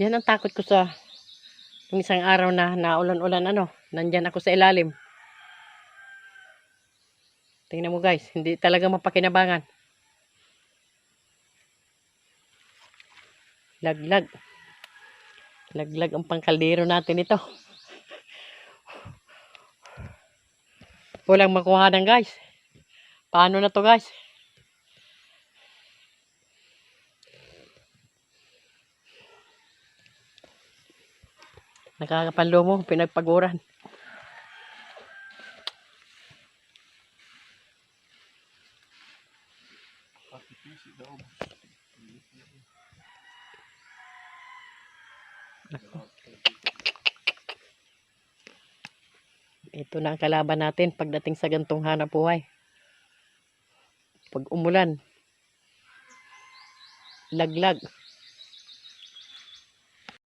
Yan ang takot ko sa yung isang araw na naulan-ulan ano. Nandyan ako sa ilalim. Tingnan mo guys, hindi talaga mapakinabangan. Laglag. Laglag ang pangkaldero natin ito. Walang makuhanan guys. Paano na to guys? Nakakapanlo mo, pinagpaguran. Ito na ang kalaban natin pagdating sa gantong hanap buhay. Pag umulan, laglag.